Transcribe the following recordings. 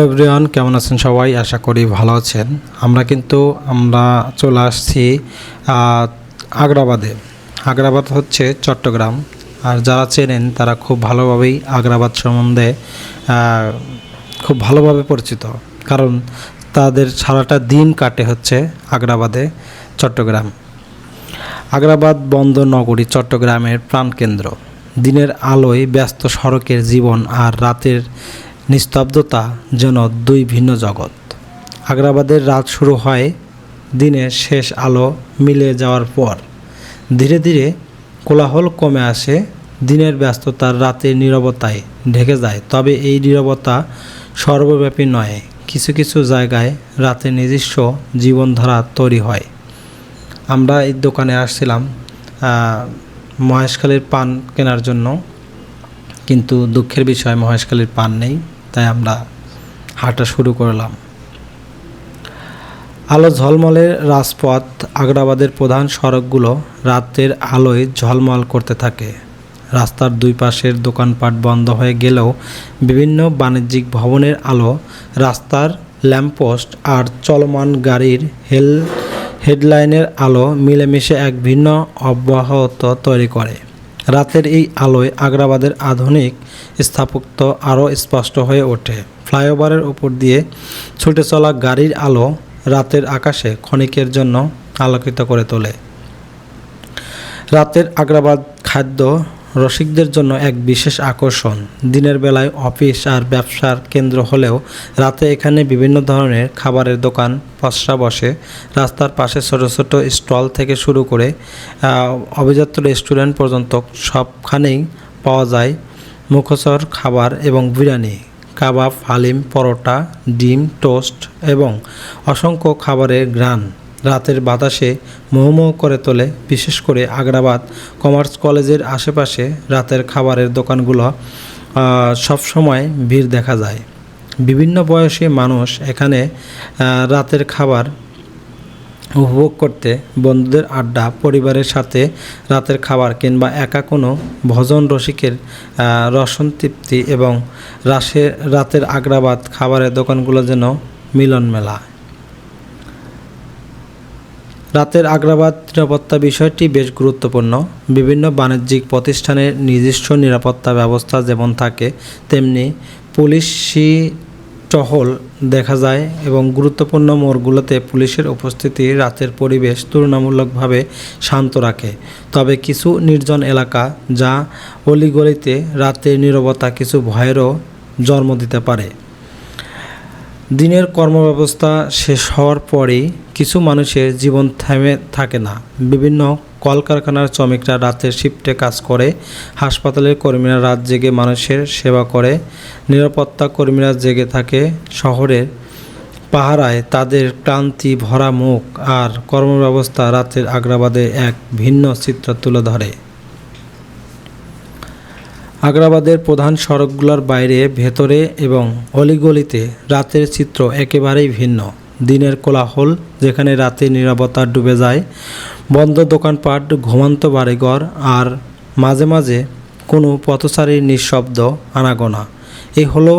Everyone, কেমন আছেন সবাই? আশা করি ভালো আছেন। আমরা কিন্তু, আমরা চলে আসছি আগ্রাবাদে। আগ্রাবাদ হচ্ছে চট্টগ্রাম। আর যারা চেনেন, তারা খুব ভালোভাবেই আগ্রাবাদ সম্বন্ধে খুব ভালোভাবে পরিচিত। কারণ তাদের সারাটা দিন কাটে হচ্ছে আগ্রাবাদে চট্টগ্রাম। আগ্রাবাদ বন্দর নগরী চট্টগ্রামের প্রাণকেন্দ্র। দিনের আলোয় ব্যস্ত সড়কের জীবন আর রাতের নিস্তব্ধতা যেন দুই ভিন্ন জগৎ। আগ্রাবাদের রাত শুরু হয় দিনের শেষ আলো মিলে যাওয়ার পর। ধীরে ধীরে কোলাহল কমে আসে, দিনের ব্যস্ততার রাতের নীরবতায় ঢেকে যায়। তবে এই নীরবতা সর্বব্যাপী নয়, কিছু কিছু জায়গায় রাতে নিজস্ব জীবনধারা তৈরি হয়। আমরা এই দোকানে আসছিলাম মহেশখালীর পান কেনার জন্য। কিন্তু দুঃখের বিষয়, মহেশখালীর পান নেই। তাই আমরা হাঁটা শুরু করলাম। আলো ঝলমলের রাজপথ, আগ্রাবাদের প্রধান সড়কগুলো রাতের আলোয় ঝলমল করতে থাকে। রাস্তার দুই পাশের দোকানপাট বন্ধ হয়ে গেলেও বিভিন্ন বাণিজ্যিক ভবনের আলো, রাস্তার ল্যাম্পপোস্ট আর চলমান গাড়ির হেল, হেডলাইনের আলো মিলেমিশে এক ভিন্ন অব্যাহত তৈরি করে। রাতের এই আলোয় আগ্রাবাদের আধুনিক স্থাপত্য আরও স্পষ্ট হয়ে ওঠে। ফ্লাইওভারের উপর দিয়ে ছুটে চলা গাড়ির আলো রাতের আকাশে ক্ষণিকের জন্য আলোকিত করে তোলে। রাতের আগ্রাবাদ খাদ্য রসিকদের জন্য এক বিশেষ আকর্ষণ। দিনের বেলায় অফিস আর ব্যবসার কেন্দ্র হলেও রাতে এখানে বিভিন্ন ধরনের খাবারের দোকান, পসরা বসে। রাস্তার পাশে ছোট ছোট স্টল থেকে শুরু করে অভিজাত রেস্টুরেন্ট পর্যন্ত সবখানেই পাওয়া যায় মুখচর খাবার এবং বিরিয়ানি। কাবাব, হালিম, পরোটা, ডিম, টোস্ট এবং অসংখ্য খাবারের গ্রান রাতের বাতাসে মোহমোহ করে তোলে, বিশেষ করে আগ্রাবাদ কমার্স কলেজের আশেপাশে রাতের খাবারের দোকানগুলো সবসময় ভিড় দেখা যায়। বিভিন্ন বয়সী মানুষ এখানে রাতের খাবার উপভোগ করতে, বন্ধুদের আড্ডা, পরিবারের সাথে রাতের খাবার কিংবা একা কোনো ভজন রসিকের রসন তৃপ্তি এবং রাসে, রাতের আগ্রাবাদ খাবারের দোকানগুলো যেন মিলন মেলা রাতের আগ্রাবাদ নিরাপত্তা বিষয়টি বেশ গুরুত্বপূর্ণ। বিভিন্ন বাণিজ্যিক প্রতিষ্ঠানের নিজস্ব নিরাপত্তা ব্যবস্থা যেমন থাকে, তেমনি পুলিশি টহল দেখা যায় এবং গুরুত্বপূর্ণ মোড়গুলোতে পুলিশের উপস্থিতি রাতের পরিবেশ তুলনামূলকভাবে শান্ত রাখে। তবে কিছু নির্জন এলাকা যা অলিগলিতে রাতের নীরবতা কিছু ভয়েরও জন্ম দিতে পারে। দিনের কর্মব্যবস্থা শেষ হওয়ার পরেই কিছু মানুষের জীবন থেমে থাকে না। বিভিন্ন কলকারখানার শ্রমিকরা রাতের শিফটে কাজ করে, হাসপাতালের কর্মীরা রাত জেগে মানুষের সেবা করে, নিরাপত্তা কর্মীরা জেগে থাকে শহরের পাহারায়। তাদের ক্লান্তি ভরা মুখ আর কর্মব্যবস্থা রাতের আগ্রাবাদে এক ভিন্ন চিত্র তুলে ধরে। আগ্রাবাদের প্রধান সড়কগুলোর বাইরে, ভেতরে এবং অলিগলিতে রাতের চিত্র একেবারেই ভিন্ন। দিনের কোলাহল যেখানে রাতে নিরাপত্তা ডুবে যায়, বন্ধ দোকানপাট, ঘুমন্ত বাড়িঘর আর মাঝে মাঝে কোনো পথচারীর নিঃশব্দ আনাগোনা। এ হলো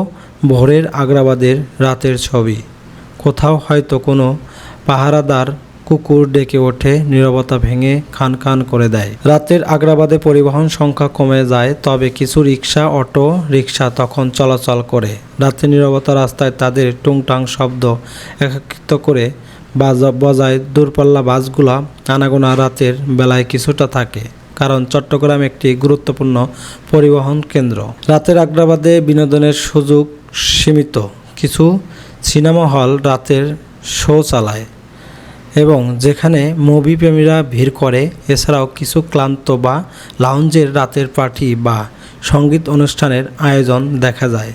ভোরের আগ্রাবাদের রাতের ছবি। কোথাও হয়তো কোনো পাহারাদার কুকুর ডেকে ওঠে, নীরবতা ভেঙে খান খান করে দেয়। রাতের আগ্রাবাদে পরিবহন সংখ্যা কমে যায়, তবে কিছু রিক্সা অটো রিক্সা তখন চলাচল করে। রাতের নীরবতা রাস্তায় তাদের টুংটাং শব্দ একত্রিত করে বাজা বজায় দূরপাল্লা বাসগুলা আনাগোনা রাতের বেলায় কিছুটা থাকে, কারণ চট্টগ্রাম একটি গুরুত্বপূর্ণ পরিবহন কেন্দ্র। রাতের আগ্রাবাদে বিনোদনের সুযোগ সীমিত। কিছু সিনেমা হল রাতের শো চালায়। এবং যেখানে মুভি প্রেমীরা ভিড় করে, এছাড়াও কিছু ক্লান্ত বা লাউঞ্জের রাতের পার্টি বা সংগীত অনুষ্ঠানের আয়োজন দেখা যায়।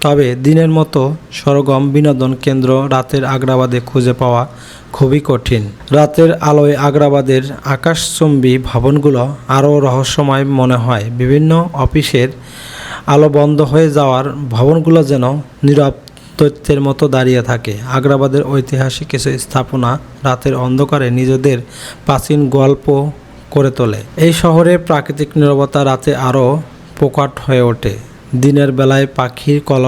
তবে দিনের মতো সরগম বিনোদন কেন্দ্র রাতের আগ্রাবাদে খুঁজে পাওয়া খুবই কঠিন। রাতের আলোয় আগ্রাবাদের আকাশচুম্বী ভবনগুলো আরও রহস্যময় মনে হয়। বিভিন্ন অফিসের আলো বন্ধ হয়ে যাওয়ার ভবনগুলো যেন নীরব দৈত্যের মতো দাঁড়িয়ে থাকে। আগ্রাবাদের ঐতিহাসিক কিছু স্থাপনা রাতের অন্ধকারে নিজেদের প্রাচীন গল্প করে তোলে। এই শহরে প্রাকৃতিক নীরবতা রাতে আরও প্রকট হয়ে ওঠে। দিনের বেলায় পাখির কল,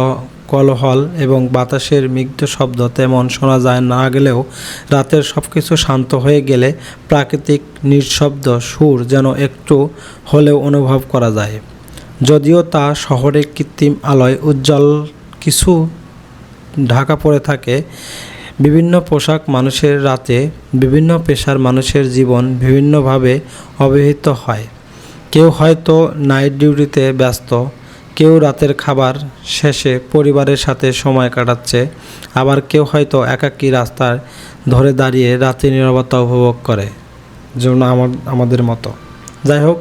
কলহল এবং বাতাসের মিগ্ধ শব্দ তেমন শোনা যায় না গেলেও রাতের সব কিছু শান্ত হয়ে গেলে প্রাকৃতিক নিঃশব্দ সুর যেন একটু হলেও অনুভব করা যায়। যদিও তা শহরের কৃত্রিম আলোয় উজ্জ্বল কিছু ঢাকা পড়ে থাকে, বিভিন্ন পোশাক মানুষের রাতে, বিভিন্ন পেশার মানুষের জীবন বিভিন্নভাবে অবহিত হয়। কেউ হয়তো নাইট ডিউটিতে ব্যস্ত, কেউ রাতের খাবার শেষে পরিবারের সাথে সময় কাটাচ্ছে, আবার কেউ হয়তো একাকী রাস্তার ধরে দাঁড়িয়ে রাতে নিরাপত্তা উপভোগ করে, যেমন আমার, আমাদের মতো। যাই হোক,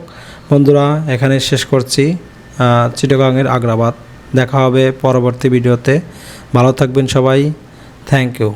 বন্ধুরা, এখানে শেষ করছি চিটাগাংয়ের আগ্রাবাদ। দেখা হবে পরবর্তী ভিডিওতে। ভালো থাকবেন সবাই। Thank you